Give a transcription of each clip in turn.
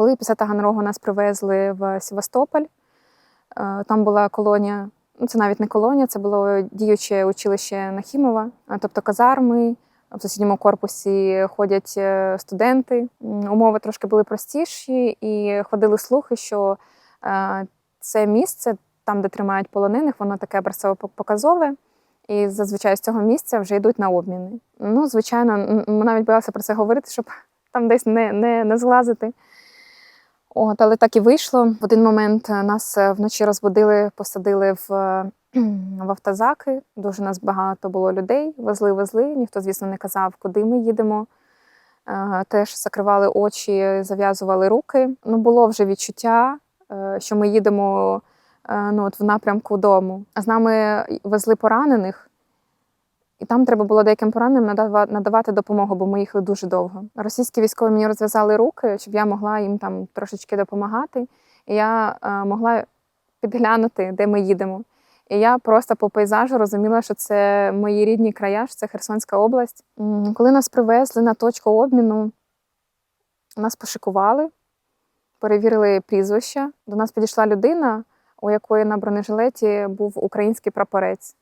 Коли після Таганрогу нас привезли в Севастополь, е, там була колонія, ну це навіть не колонія, це було діюче училище Нахімова, тобто казарми. В сусідньому корпусі ходять е, студенти. Умови трошки були простіші, і ходили слухи, що е, це місце, там, де тримають полонених, воно таке образцово-показове. І зазвичай з цього місця вже йдуть на обміни. Ну, звичайно, ми навіть боялися про це говорити, щоб там десь не, не, не злазити. От, але так і вийшло. В один момент е, нас е, вночі розбудили, посадили в, е, в автозаки. Дуже нас багато було людей. Везли, везли. Ніхто, звісно, не казав, куди ми їдемо. Теж закривали очі, зав'язували руки. Ну, було вже відчуття, що ми їдемо ну, от в напрямку дому. А з нами везли поранених. І там треба було деяким пораненим надавати допомогу, бо ми їхали дуже довго. Російські військові мені розв'язали руки, щоб я могла їм там трошечки допомагати. І я е, могла підглянути, де ми їдемо. І я просто по пейзажу розуміла, що це мої рідні края, що це Херсонська область. Коли нас привезли на точку обміну, нас пошикували, перевірили прізвища. До нас підійшла людина, у якої на бронежилеті був український прапорець.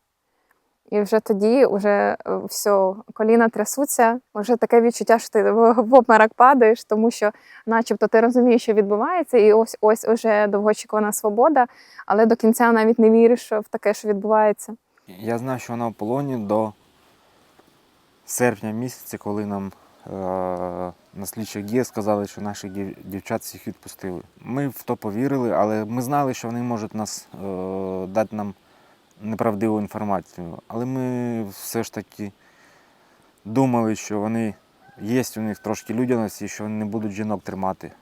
І вже тоді вже все, коліна трясуться, вже таке відчуття, що ти в в падаєш, тому що, начебто, ти розумієш, що відбувається, і ось ось уже довгоочікувана свобода, але до кінця навіть не віриш в таке, що відбувається. Я знаю, що вона в полоні до серпня місяця, коли нам е- на слідчих діях сказали, що наших дів- дівчат всіх відпустили. Ми в то повірили, але ми знали, що вони можуть нас е- дати нам неправдиву інформацію. Але ми все ж таки думали, що вони є у них трошки людяності, що вони не будуть жінок тримати.